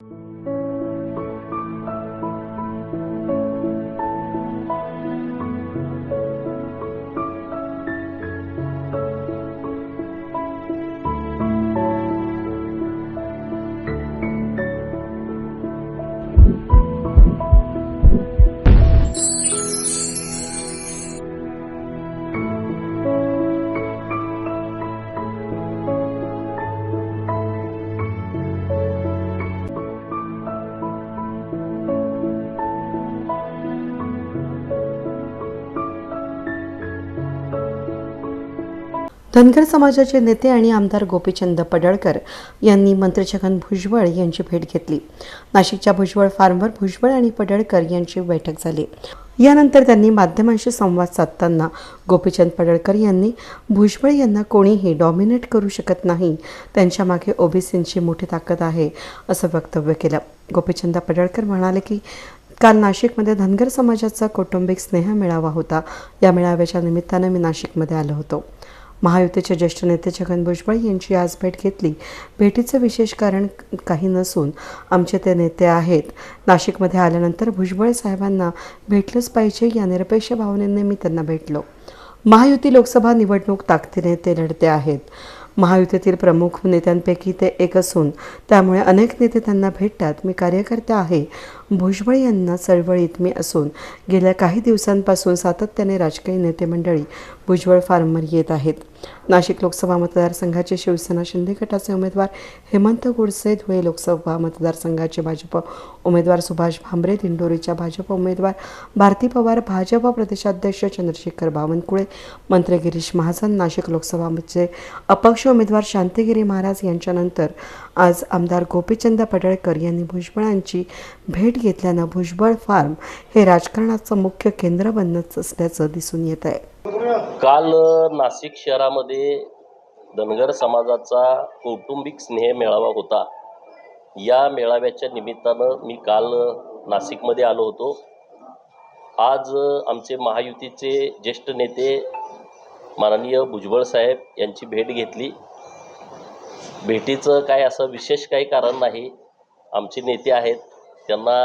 you Dhangar समाजाचे नेते आणि आमदार गोपीचंद पडळकर यांनी मंत्री छगन भुजबळ यांची भेट घेतली. नाशिकच्या भुजबळ फार्मवर भुजबळ आणि पडळकर यांची बैठक झाली. यानंतर त्यांनी माध्यमांशी संवाद साधताना गोपीचंद पडळकर यांनी भुजबळ यांना कोणीही डॉमिनेट करू शकत नाही. त्यांच्या मागे ओबीसींची मोठी ताकद आहे असं वक्तव्य केलं. गोपीचंद पडळकर म्हणाले की काल नाशिकमध्ये धनगर समाजाचा कौटुंबिक स्नेह मेळावा होता. या मेळाव्याच्या निमित्तानं मी नाशिकमध्ये आलो होतो. महायुतीचे ज्येष्ठ नेते छगन भुजबळ यांची आज भेट घेतली. भेटीचं विशेष कारण काही नसून आमचे ते नेते आहेत. नाशिकमध्ये आल्यानंतर भुजबळ साहेबांना भेटलंच पाहिजे या निरपेक्ष भावनेने मी त्यांना भेटलो. महायुती लोकसभा निवडणूक ताकदीने ते लढते आहेत. महायुतीतील प्रमुख नेत्यांपैकी ते एक असून त्यामुळे अनेक नेते त्यांना भेटतात. मी कार्यकर्ते आहे. भुजबळ यांना चळवळीत मी असून गेल्या काही दिवसांपासून सातत्याने राजकीय नेते मंडळी भुजबळ फार्मवर येत आहेत. नाशिक लोकसभा मतदारसंघाचे शिवसेना शिंदे गटाचे उमेदवार हेमंत गोडसे धुळे लोकसभा मतदारसंघाचे भाजप उमेदवार सुभाष भांबरे दिंडोरीच्या भाजप उमेदवार भारती पवार भाजप प्रदेशाध्यक्ष चंद्रशेखर बावनकुळे मंत्री गिरीश महाजन नाशिक लोकसभाचे अपक्ष उमेदवार शांतिगिरी महाराज यांच्यानंतर आज आमदार गोपीचंद पडळकर यांनी भुजबळांची भेट घेतल्यानं भुजबळ फार्म हे राजकारणाचं मुख्य केंद्र बनत असल्याचं दिसून येत आहे. काल नाशिक शहरामध्ये धनगर समाजाचा कौटुंबिक स्नेह मेळावा होता. या मेळाव्याच्या निमित्तानं मी काल नाशिकमध्ये आलो होतो. आज आमचे महायुतीचे ज्येष्ठ नेते माननीय भुजबळ साहेब यांची भेट घेतली. भेटीचं काय असं विशेष काही कारण नाही. आमचे नेते आहेत त्यांना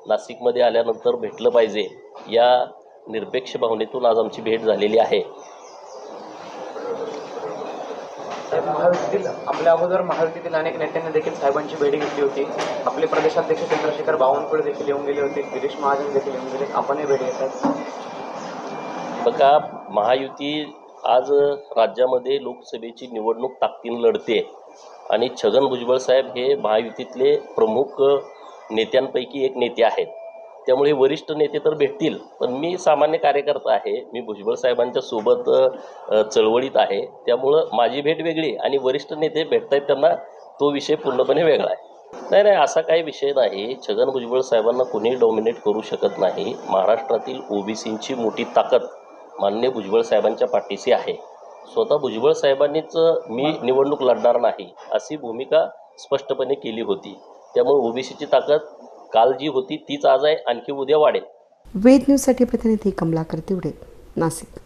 नाशिकमध्ये आल्यानंतर भेटलं पाहिजे. या निरपेक्ष भावनेतून आज आमची भेट झालेली आहे. महायुतीतील आपल्या अगोदर महायुतीतील अनेक नेत्यांनी देखील साहेबांची भेट घेतली होती. आपले प्रदेशाध्यक्ष चंद्रशेखर बावनकुळे देखील येऊन गेले होते. गिरीश महाजन देखील येऊन गेले. आपणही भेट घेतात बघा महायुती आज राज्यामध्ये लोकसभेची निवडणूक ताकदीनं लढते आणि छगन भुजबळ साहेब हे महायुतीतले प्रमुख नेत्यांपैकी एक नेते आहेत. त्यामुळे वरिष्ठ नेते तर भेटतील पण मी सामान्य कार्यकर्ता आहे. मी भुजबळ साहेबांच्या सोबत चळवळीत आहे. त्यामुळं माझी भेट वेगळी आणि वरिष्ठ नेते भेटत आहेत त्यांना तो विषय पूर्णपणे वेगळा आहे. नाही नाही असा काही विषय नाही. छगन भुजबळ साहेबांना कुणीही डॉमिनेट करू शकत नाही. महाराष्ट्रातील ओबीसींची मोठी ताकद माननीय भुजबळ साहेबांच्या पाठीशी आहे. स्वतः भुजबळ साहेबांनीच मी निवडणूक लढणार नाही अशी भूमिका स्पष्टपणे केली होती. त्यामुळे ओबीसीची ताकद काल जी होती तीच आज आहे आणखी उद्या वाढेल. वेद न्यूजसाठी प्रतिनिधी कमलाकर तिवडे नाशिक.